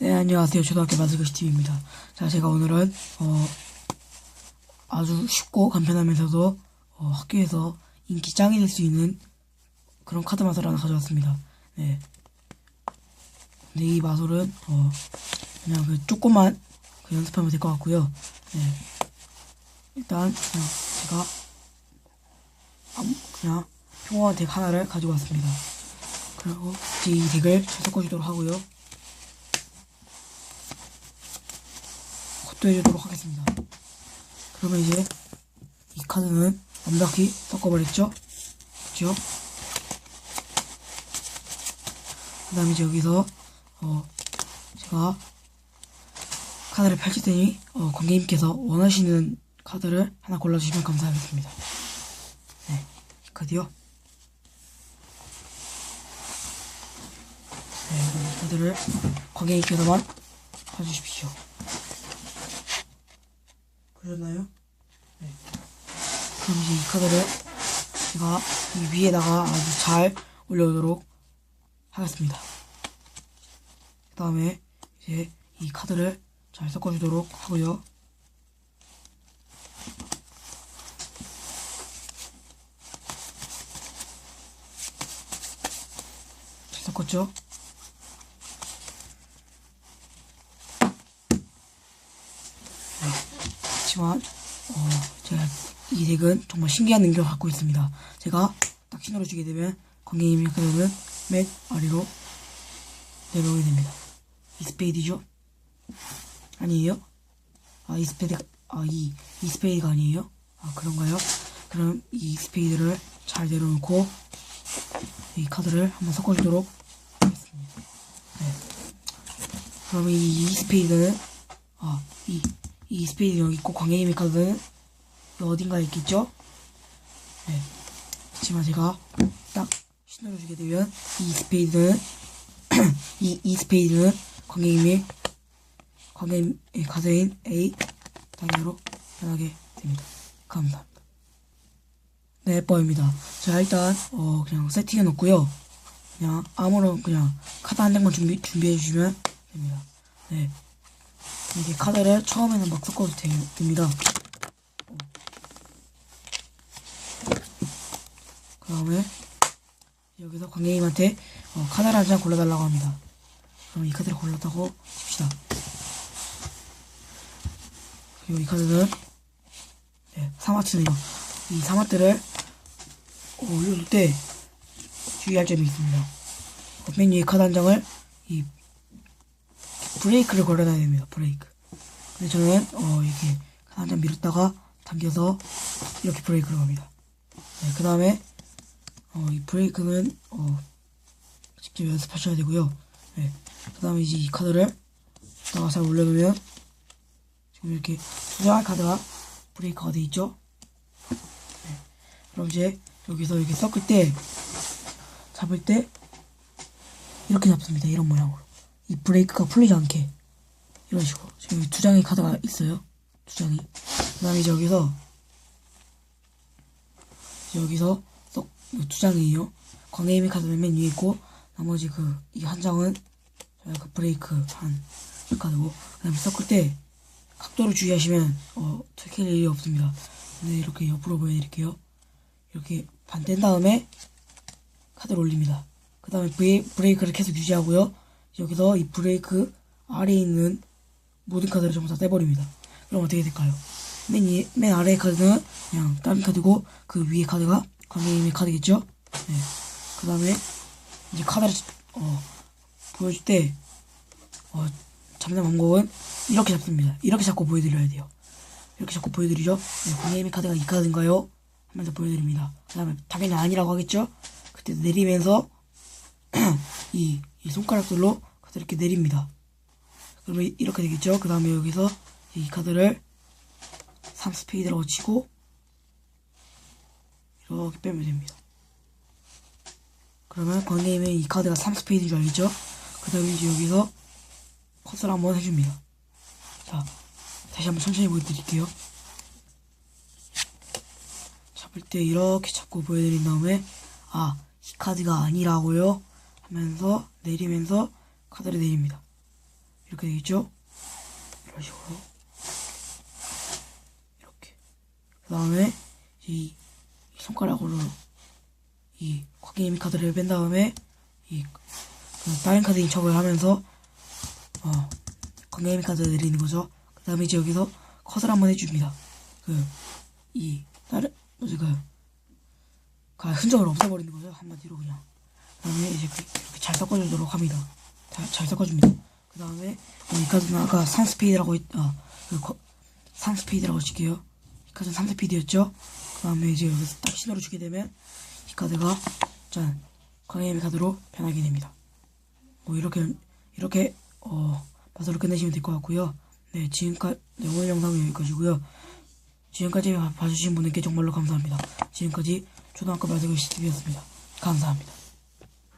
네, 안녕하세요. 초등학교 마스크TV입니다. 자, 제가 오늘은, 어, 아주 쉽고 간편하면서도, 어, 학교에서 인기 짱이 될 수 있는 그런 카드 마술 하나 가져왔습니다. 네. 근데 이 마술은, 어, 그냥 그 조금만 그 연습하면 될 것 같고요. 네. 일단, 그냥 제가, 아무- 그냥 평범한 덱 하나를 가지고 왔습니다. 그리고 이제 이 덱을 잘 섞어주도록 하고요. 헛도해주도록 하겠습니다. 그러면 이제 이 카드는 완벽히 섞어버렸죠? 그죠? 그 다음에 이제 여기서 어 제가 카드를 펼칠 테니 어 관계님께서 원하시는 카드를 하나 골라주시면 감사하겠습니다. 네, 이 카드요. 네, 이 카드를 관계님께서만 봐주십시오. 보셨나요? 네. 그럼 이제 이 카드를 제가 이 위에다가 아주 잘 올려오도록 하겠습니다. 그 다음에 이제 이 카드를 잘 섞어주도록 하고요. 잘 섞었죠? 그렇지만 어, 제가 이 덱은 정말 신기한 능력을 갖고 있습니다. 제가 딱 신호를 주게 되면 관객님이 카드는 맨 아래로 내려오게 됩니다. 이 스페이드죠? 아니에요? 아, 이 스페이드, 아, 이, 이 스페이드가 아니에요? 아, 그런가요? 그럼 이 스페이드를 잘 내려놓고 이 카드를 한번 섞어주도록 하겠습니다. 네. 그러면 이, 이 스페이드는 아, 이, 이 스페이드 여기 있고 광해님의 카드는 이 어딘가에 있겠죠? 네. 하지만 제가 딱 신호를 주게 되면 이 스페이드는 이, 이 스페이드는 광해님의 광해님의 카드인 A 단계로 변하게 됩니다. 감사합니다. 네, 뻔입니다. 자, 일단, 어, 그냥 세팅해 놓고요. 그냥 아무런 그냥 카드 한 장만 준비, 준비해 주시면 됩니다. 네. 이게 카드를 처음에는 막 섞어도 되, 됩니다. 그 다음에 여기서 관객님한테 어, 카드를 한장 골라달라고 합니다. 그럼 이 카드를 골랐다고 칩시다. 그리고 이 카드는 네, 사마트네요. 이 사마트를 어, 올릴 때 주의할 점이 있습니다. 어, 맨 위에 카드 한 장을 이 브레이크를 걸어놔야 됩니다. 브레이크. 근데 저는 어 이렇게 한장 밀었다가 당겨서 이렇게 브레이크를 갑니다. 네, 그 다음에 어, 이 브레이크는 어, 직접 연습하셔야 되고요. 네, 그 다음에 이제 이 카드를 다가 잘 올려놓으면 지금 이렇게 두 장의 카드가 브레이크가 돼 있죠. 네, 그럼 이제 여기서 이렇게 섞을 때 잡을 때 이렇게 잡습니다. 이런 모양으로. 이 브레이크가 풀리지 않게. 이런 식으로. 지금 두 장의 카드가 있어요. 두 장이. 그 다음에 여기서 여기서 쏙두 장이에요 광해임의 카드는 맨 위에 있고 나머지 그 이 한 장은 저희 그 브레이크 한 카드고 그 다음에 섞을 때 각도를 주의하시면 어 틀릴 일이 없습니다. 근데 이렇게 옆으로 보여드릴게요. 이렇게 반 뗀 다음에 카드를 올립니다. 그 다음에 브레이크를 계속 유지하고요 여기서 이 브레이크 아래에 있는 모든 카드를 전부 다 떼버립니다. 그럼 어떻게 될까요? 맨, 위, 맨 아래의 카드는 그냥 다른 카드고 그 위에 카드가 관계님의 카드겠죠? 네. 그 다음에 이제 카드를 어, 보여줄 때 어, 잡는 방법은 이렇게 잡습니다. 이렇게 잡고 보여드려야 돼요. 이렇게 잡고 보여드리죠? 네, 관계님의 카드가 이 카드인가요? 하면서 보여드립니다. 그 다음에 당연히 아니라고 하겠죠? 그때 내리면서 이, 이 손가락들로 카드 이렇게 내립니다. 그러면 이렇게 되겠죠? 그 다음에 여기서 이 카드를 3스페이드라고 치고 이렇게 빼면 됩니다. 그러면 관계임의 이 카드가 3스페이드인 줄 알겠죠? 그 다음에 이제 여기서 컷을 한번 해줍니다. 자, 다시 한번 천천히 보여드릴게요. 잡을 때 이렇게 잡고 보여드린 다음에 아, 이 카드가 아니라고요? 하면서 내리면서 카드를 내립니다. 이렇게 되겠죠? 이런 식으로. 이렇게. 그 다음에, 이, 이 손가락으로 이 광게임 카드를 뺀 다음에, 이, 그 다른 카드 인척을 하면서, 어, 광게임 카드 내리는 거죠. 그 다음에 이제 여기서 컷을 한번 해줍니다. 그, 이, 다른, 뭐지, 그, 그 흔적을 없애버리는 거죠. 한마디로 그냥. 그 다음에 이제 그- 이렇게 잘 섞어주도록 합니다. 잘, 잘 섞어줍니다. 그 다음에 이 카드는 아까 3스피드라고 했, 아, 그, 거, 3스피드라고 칠게요. 이 카드는 3스피드였죠? 그 다음에 이제 여기서 딱 신호를 주게 되면 이 카드가 짠, 광해미 카드로 변하게 됩니다. 뭐 이렇게, 이렇게, 어, 마저로 끝내시면 될 것 같고요. 네, 지금까지, 네, 오늘 영상은 여기까지고요 지금까지 봐- 봐주신 분들께 정말로 감사합니다. 지금까지 초등학교 마세고 시티비였습니다. 감사합니다.